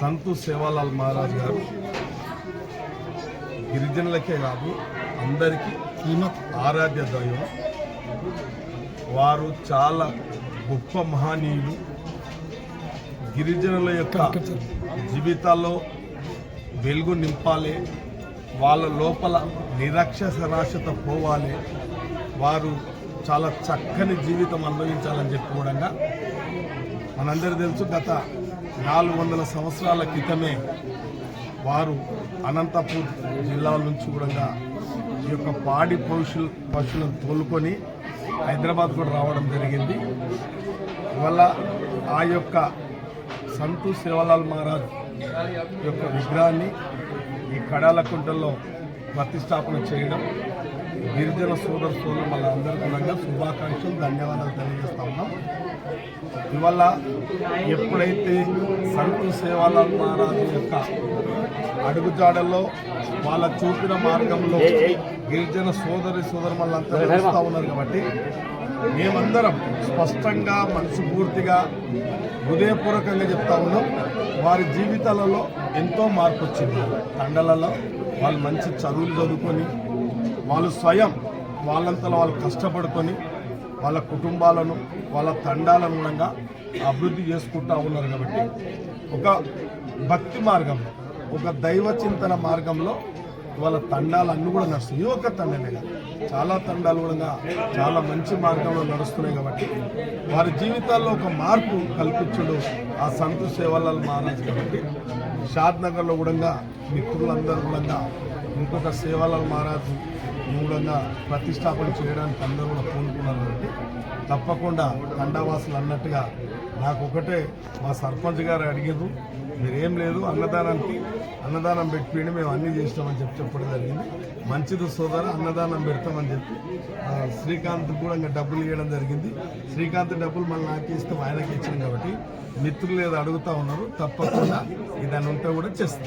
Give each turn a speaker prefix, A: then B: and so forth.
A: సంతు సేవాలాల్ మహారాజ్ గారు గిరిజనులకే కాదు అందరికీ ఆరాధ్య దైవం. వారు చాలా గొప్ప మహనీయులు. గిరిజనుల యొక్క జీవితాల్లో వెలుగు నింపాలి వాళ్ళ లోపల నిరక్షరాస్యత పోవాలి. వారు చాలా చక్కని జీవితం అనుభవించాలని చెప్పి కూడా మనందరూ తెలుసు గత నాలుగు వందల సంవత్సరాల క్రితమే వారు అనంతపూర్ జిల్లా నుంచి కూడా ఈ యొక్క పాడి పశువులు పశువులను తోలుకొని హైదరాబాద్ కూడా రావడం జరిగింది. ఇవల్ల ఆ యొక్క సంతు సేవలాల్ మహారాజ్ యొక్క విగ్రహాన్ని ఈ కడాలకుంటల్లో ప్రతిష్టాపన చేయడం గిరిజన సోదర సోదరు మళ్ళీ అందరికీ కూడా శుభాకాంక్షలు ధన్యవాదాలు తెలియజేస్తా ఉన్నాం. ఇవల్ల ఎప్పుడైతే సంతు సేవాలాల్ యొక్క అడుగుజాడల్లో వాళ్ళ చూపిన మార్గంలో గిరిజన సోదరి సోదరులంతా నడుస్తూ ఉన్నారు కాబట్టి మేమందరం స్పష్టంగా మనసుపూర్తిగా హృదయపూర్వకంగా చెప్తా ఉన్నాం. వారి జీవితాలలో ఎంతో మార్పు వచ్చింది. తండలలో వాళ్ళు మంచి చదువులు చదువుకొని వాళ్ళు స్వయం వాళ్ళంతలో వాళ్ళు కష్టపడుకొని వాళ్ళ కుటుంబాలను వాళ్ళ తండాలను కూడా అభివృద్ధి చేసుకుంటా ఉన్నారు కాబట్టి ఒక భక్తి మార్గంలో ఒక దైవ చింతన మార్గంలో వాళ్ళ తండాలు అన్నీ కూడా నడుస్తాయి ఈ ఒక్క తండనే కాదు. చాలా తండాలు కూడా చాలా మంచి మార్గంలో నడుస్తున్నాయి కాబట్టి వారి జీవితాల్లో ఒక మార్పు కల్పించడు ఆ సంతు సేవలాల్ మహారాజ్ కాబట్టి షాద్ నగర్లో కూడా మిత్రులందరూ కూడా ఇంకొక సేవలాల్ మహారాజు మూలంగా ప్రతిష్టాపన చేయడానికి అందరూ కూడా పూనుకున్నారు కాబట్టి తప్పకుండా తండావాసులు అన్నట్టుగా నాకు ఒకటే మా సర్పంచ్ గారు అడిగారు. మీరేం లేదు అన్నదానానికి అన్నదానం పెట్టిపోయింది మేము అన్నీ చేసినామని చెప్పి చెప్పడం జరిగింది. మంచిది సోదర అన్నదానం పెడతామని చెప్పి శ్రీకాంత్ కూడా ఇంకా డబ్బులు ఇవ్వడం జరిగింది. శ్రీకాంత్ డబ్బులు మళ్ళీ నాకు ఇస్తాం ఆయనకి ఇచ్చాం కాబట్టి మిత్రులు ఏదో అడుగుతా ఉన్నారు తప్పకుండా ఇదని ఉంటే కూడా చేస్తాం.